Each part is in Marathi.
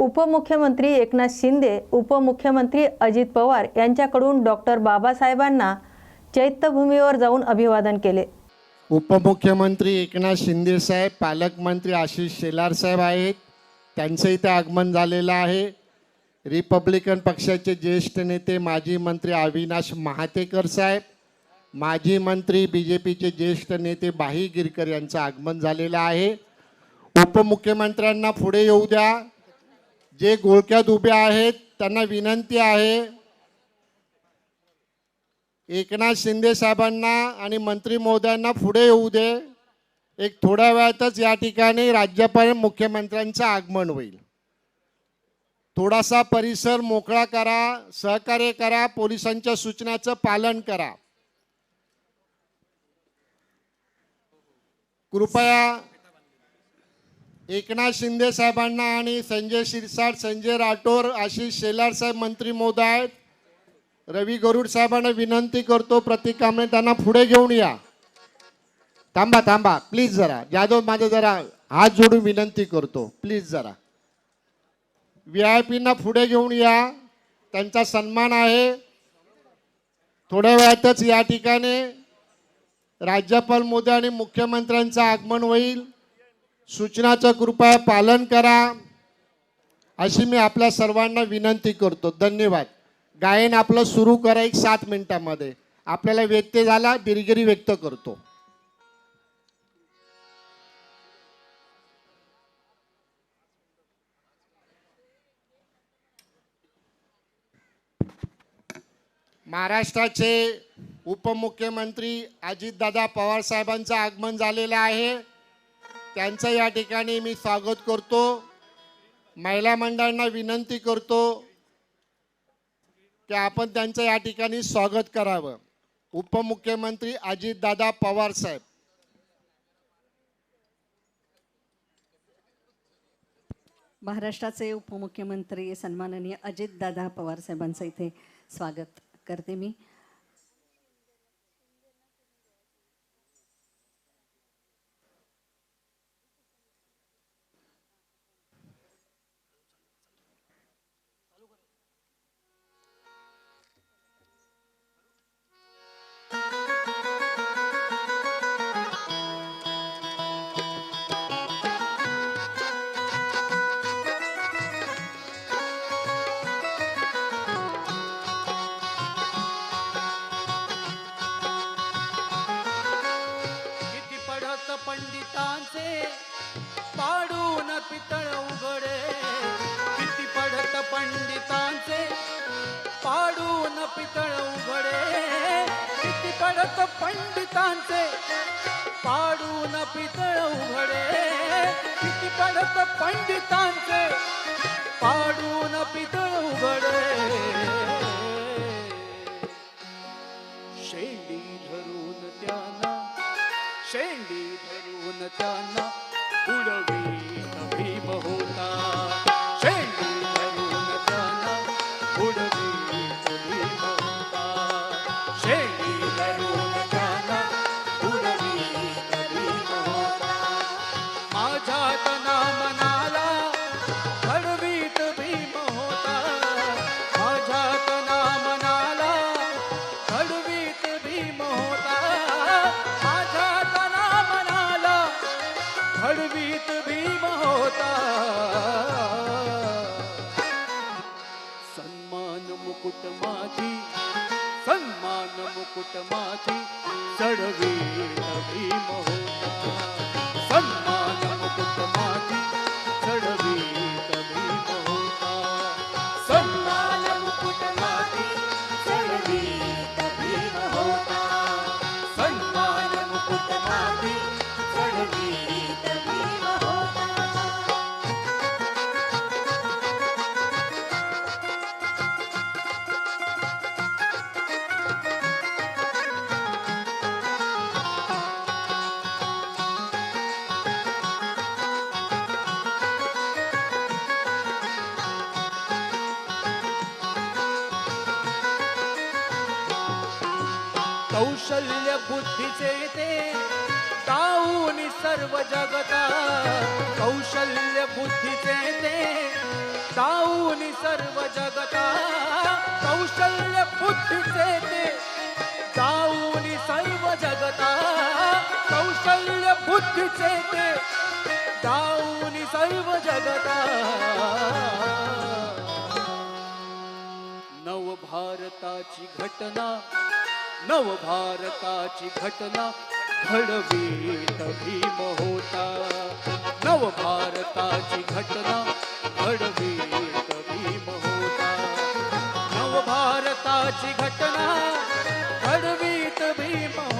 उपमुख्यमंत्री एकनाथ शिंदे उपमुख्यमंत्री अजित पवार यांच्याकडून डॉक्टर बाबासाहेबांना चैत्यभूमीवर जाऊन अभिवादन केले. उपमुख्यमंत्री एकनाथ शिंदे साहेब पालकमंत्री आशिष शेलार साहेब आहेत. त्यांचं इथे आगमन झालेलं आहे. रिपब्लिकन पक्षाचे ज्येष्ठ नेते माजी मंत्री अविनाश महातेकर साहेब माजी मंत्री बी जे पीचे ज्येष्ठ नेते बाही गिरकर यांचं आगमन झालेलं आहे. उपमुख्यमंत्र्यांना पुढे येऊ द्या. जे गोळक्यात उभे आहेत त्यांना विनंती आहे. एकनाथ शिंदे साहेबांना आणि मंत्री महोदयांना पुढे येऊ दे. एक थोड्या वेळातच या ठिकाणी राज्यपाल मुख्यमंत्र्यांचं आगमन होईल. थोडासा परिसर मोकळा करा सहकार्य करा पोलिसांच्या सूचनाचं पालन करा. कृपया एकनाथ शिंदे साहेबांना आणि संजय शिरसाट संजय राठोर आशिष शेलार साहेब मंत्री मोदा आहेत रवी गरुड साहेबांना विनंती करतो प्रतीक कांबळे त्यांना पुढे घेऊन या. थांबा थांबा प्लीज जरा जाधव माझं जरा हात जोडून विनंती करतो प्लीज जरा. व्ही आय पीना पुढे घेऊन या त्यांचा सन्मान आहे. थोड्या वेळातच या ठिकाणी राज्यपाल मोदी आणि मुख्यमंत्र्यांचं आगमन होईल. सूचनाचं कृपया पालन करा. अशी मी आपल्या सर्वांना विनंती करतो. धन्यवाद. गायन आपलं सुरू करा एक सात मिनिटामध्ये. आपल्याला व्यत्यय झाला बिरगिरी व्यक्त करतो. महाराष्ट्राचे उपमुख्यमंत्री अजितदादा पवार साहेबांचं आगमन झालेलं आहे. त्यांचं या ठिकाणी मी स्वागत करतो. महिला मंडळांना विनंती करतो की आपण त्यांचं या ठिकाणी स्वागत करावं. उपमुख्यमंत्री अजितदादा पवार साहेब. महाराष्ट्राचे उपमुख्यमंत्री सन्माननीय अजितदादा पवार साहेबांचं इथे स्वागत करते मी. विटांचे पाडून पितळ उघडे. किती पडत पंडितांचे पाडून पितळ उघडे. किती पडत पंडितांचे पाडून पितळ उघडे. किती पडत पंडितांचे पाडून पितळ हडवीत भीम होता. सन्मान मुकुट माझी सन्मान मुकुट माझी चढवीत भीम होता. सन्मान मुकुट माझी चढवी कौशल्य बुद्धीचे ते ताऊन सर्व जगता. कौशल्य बुद्धीचे ते सर्व जगता. कौशल्य बुद्धीचे ते ताऊन सर्व जगता. कौशल्य बुद्धीचे ते ताऊन सर्व जगता. नव भारताची घटना नवभारताची घटना घडवीत भीम होता. नवभारताची घटना घडवीत भीम होता. नवभारताची घटना घडवीत भीम होता.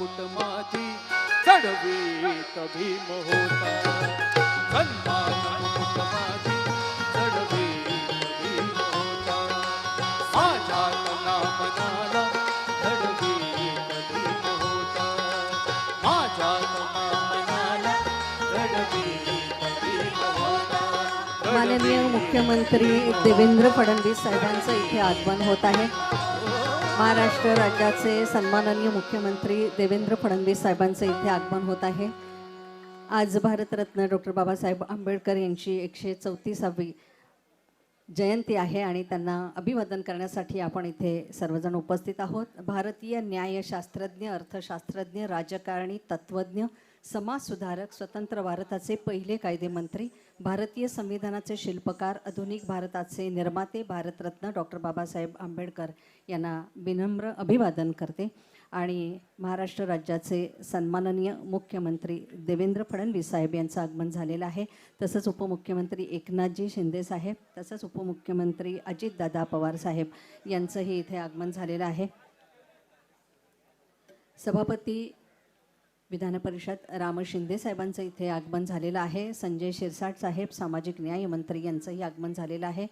मुकुट माझी चढवीत भीम होता. मुकुट माझी चढवीत भीम होता. माझ्या मनाला भीम होता. माझ्या मनाला भीम होता. माननीय मुख्यमंत्री देवेंद्र फडणवीस साहेबांचं इथे आगमन होत आहे. महाराष्ट्र राज्याचे सन्माननीय मुख्यमंत्री देवेंद्र फडणवीस साहेबांचं इथे आगमन होत आहे. आज भारतरत्न डॉक्टर बाबासाहेब आंबेडकर यांची एकशे चौतीसावी जयंती आहे आणि त्यांना अभिवादन करण्यासाठी आपण इथे सर्वजण उपस्थित आहोत. भारतीय न्यायशास्त्रज्ञ अर्थशास्त्रज्ञ राजकारणी तत्त्वज्ञ समाजसुधारक स्वतंत्र भारताचे पहिले कायदेमंत्री भारतीय संविधानाचे शिल्पकार आधुनिक भारताचे निर्माते भारतरत्न डॉक्टर बाबासाहेब आंबेडकर यांना विनम्र अभिवादन करते आणि महाराष्ट्र राज्याचे सन्माननीय मुख्यमंत्री देवेंद्र फडणवीस साहेब यांचं आगमन झालेलं आहे. तसंच उपमुख्यमंत्री एकनाथजी शिंदे साहेब तसंच उपमुख्यमंत्री अजितदादा पवार साहेब यांचंही इथे आगमन झालेलं आहे. सभापती विधान परिषद राम शिंदे साहेबांचं इथे आगमन झालेलं आहे. संजय शिरसाट साहेब सामाजिक न्याय मंत्री यांचंही आगमन झालेलं आहे.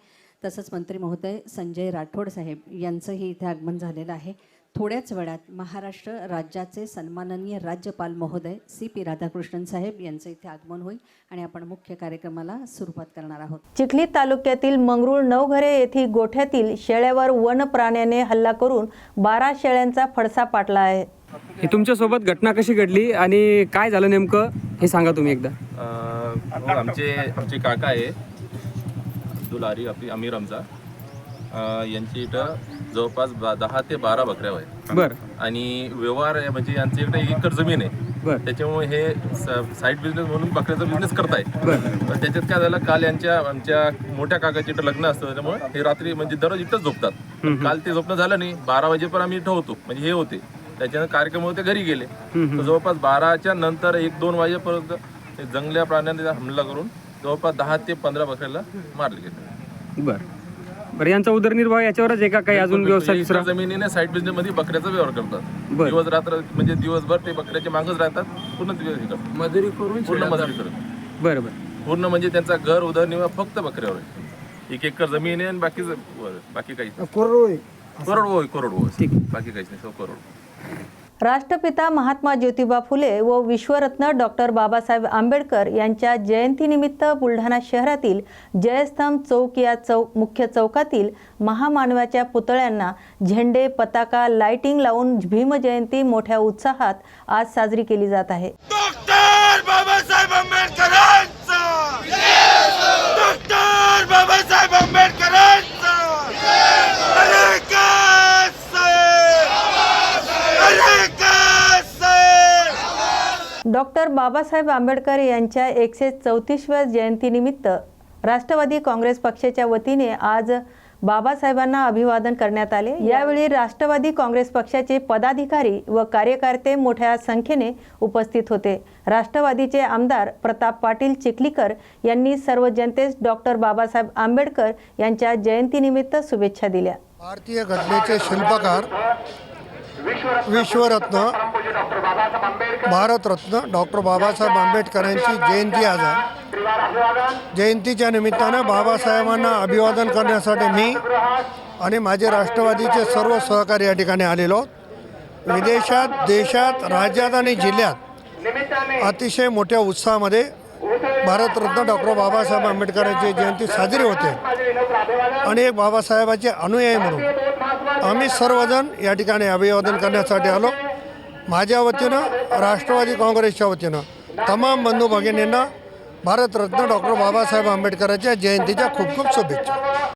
तसंच मंत्री महोदय संजय राठोड साहेब यांचंही इथे आगमन झालेलं आहे. थोड्याच वेळात महाराष्ट्र राज्याचे सन्माननीय राज्यपाल महोदय सी पी राधाकृष्णन साहेब यांचं इथे आगमन होईल आणि आपण मुख्य कार्यक्रमाला सुरुवात करणार आहोत. चिखली तालुक्यातील मंगरुळ नवघरे येथील गोठ्यातील शेळ्यावर वन प्राण्याने हल्ला करून बारा शेळ्यांचा फडसा पाटला आहे. ही तुमच्यासोबत घटना कशी घडली आणि काय झालं नेमकं हे सांगा तुम्ही एकदा. अ, हो, आमचे आमचे काका आहे. अब्दुल आरी आपली अमीर आमचा. अ, यांची इथं जवळपास बा- दहा ते बारा बकऱ्या आहे बर. आणि व्यवहार आहे म्हणजे यांच्या इकडे एक एकर जमीन आहे. बर. त्याच्यामुळे हे साईड बिझनेस म्हणून बकऱ्याचा बिझनेस करताय. बर. पण त्याच्यात काय झालं काल यांच्या आमच्या मोठ्या काकाच्या इथं लग्न असतं त्याच्यामुळे हे रात्री म्हणजे दररोज इथंच झोपतात. पण काल ते झोपणं झालं नाही बारा वाजेपर्यंत आम्ही इथं होतो. म्हणजे हे होते. त्याच्यानं कार्यक्रम होते घरी गेले. तर जवळपास बाराच्या नंतर एक दोन वाजेपर्यंत ते जंगल्या प्राण्यांनी हमला करून जवळपास दहा ते पंधरा बकऱ्याला मारले गेले. बर. बरं यांचा उदरनिर्वाह याच्यावरच आहे का काही अजून व्यवसाय दुसरा जमिनीने साईड बिझनेस मध्ये बकऱ्याचा व्यवहार करतात. बरं. दिवस रात्र म्हणजे दिवसभर ते बकऱ्याच्या मागच राहतात. पूर्ण दिवस हे. मजुरी करून पूर्ण मजुरी करतात. बरं बरं. पूर्ण म्हणजे त्यांचा घर उदरनिर्वाह फक्त बकऱ्यावर आहे. एक एकर जमीन आहे आणि बाकी बाकी काहीच नाही. करोड होय करोड होय ठीक. बाकी काहीच नाही सो करोड राष्ट्रपिता महात्मा ज्योतिबा फुले व विश्वरत्न डॉक्टर बाबासाहेब आंबेडकर यांच्या जयंतीनिमित्त बुलढाणा शहरातील जयस्तंभ चौक या चौक मुख्य चौकातील महामानवाच्या पुतळ्यांना झेंडे पताका लाइटिंग लावून भीमजयंती मोठ्या उत्साहात आज साजरी केली जात आहे. डॉक्टर बाबासाहेब आंबेडकर डॉक्टर बाबासाहेब आंबेडकरांचा अरे का साहेब अरे का साहेब डॉक्टर बाबासाहेब आंबेडकर यांच्या एकशे चौतीसव्या जयंतीनिमित्त राष्ट्रवादी काँग्रेस पक्षाच्या वतीने आज बाबासाहेबांना अभिवादन करण्यात आले. यावेळी राष्ट्रवादी काँग्रेस पक्षाचे पदाधिकारी व कार्यकर्ते मोठ्या संख्येने उपस्थित होते. राष्ट्रवादीचे आमदार प्रताप पाटील चिखलीकर यांनी सर्व जनतेस डॉक्टर बाबासाहेब आंबेडकर यांच्या जयंतीनिमित्त शुभेच्छा दिल्या. भारतीय घटनेचे शिल्पकार विश्वरत्न भारतरत्न डॉक्टर बाबासाहेब आंबेडकरांची जयंती आज आहे. जयंतीच्या निमित्तानं बाबासाहेबांना अभिवादन करण्यासाठी मी आणि माझे राष्ट्रवादीचे सर्व सहकारी या ठिकाणी आलेलो. विदेशात देशात राज्यात आणि जिल्ह्यात अतिशय मोठ्या उत्साहामध्ये भारतरत्न डॉक्टर बाबासाहेब आंबेडकरांची जयंती साजरी होते. आणि एक बाबासाहेबाचे अनुयायी म्हणून आम्ही सर्वजण या ठिकाणी अभिवादन करण्यासाठी आलो. माझ्या वतीनं राष्ट्रवादी काँग्रेसच्या वतीनं तमाम बंधू भगिनींना भारतरत्न डॉक्टर बाबासाहेब आंबेडकरांच्या जयंतीच्या खूप खूप शुभेच्छा.